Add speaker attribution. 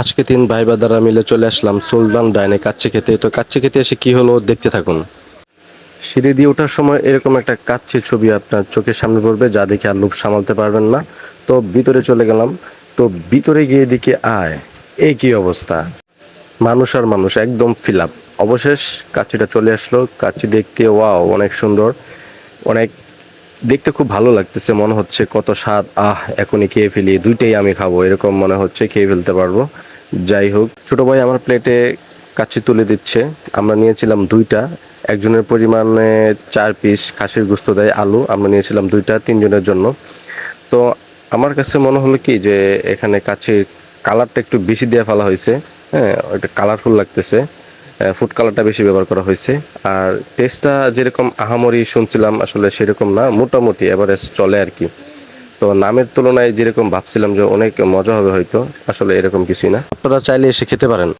Speaker 1: আজকে তিন ভাই বাদারা মিলে চলে আসলাম সুলতান ডাইনে কাচ্চি খেতে। তো কাচ্চি খেতে এসে কি হলো দেখতে থাকুন। সিঁড়ি দিয়ে ওঠার সময় এরকম একটা কাচ্চি ছবি আপনার চোখের সামনে পড়বে, যা দেখে আর লোভ সামালতে পারবেন না। তো ভিতরে চলে গেলাম। তো ভিতরে গিয়ে দেখি, আয়, এই কি অবস্থা? মানুষ আর মানুষ, একদম ফিল আপ অবশেষ কাচ্চিটা চলে আসলো। কাচ্চি দেখতে ওয়াও অনেক সুন্দর। অনেক দেখতে খুব ভালো লাগতেছে, মনে হচ্ছে কত স্বাদ। আহ, এখনই খেয়ে ফেলি দুইটাই আমি খাব, এরকম মনে হচ্ছে খেয়ে ফেলতে পারব। যাই হোক, ছোট ভাই আমার প্লেটে কাচ্চি তুলে দিচ্ছে। আমরা নিয়েছিলাম দুইটা, একজনের পরিমাণে চার পিস খাসির গুস্ত দেয় আলু, আমরা নিয়েছিলাম দুইটা তিনজনের জন্য। তো আমার কাছে মনে হলো কি যে, এখানে কাচ্চির কালারটা একটু বেশি দিয়ে ফেলা হয়েছে হ্যাঁ একটা কালারফুল লাগতেছে। ফুড কালারটা বেশি ব্যবহার করা হয়েছে। আর টেস্টটা যেরকম আহামরি শুনছিলাম, আসলে সেরকম না, মোটামুটি এভারেজ চলে আর কি। তো নামের তুলনায় যেরকম ভাবছিলাম যে অনেক মজা হবে হয়তো, আসলে এরকম কিছুই না। আপনারা চাইলে এসে খেতে পারেন।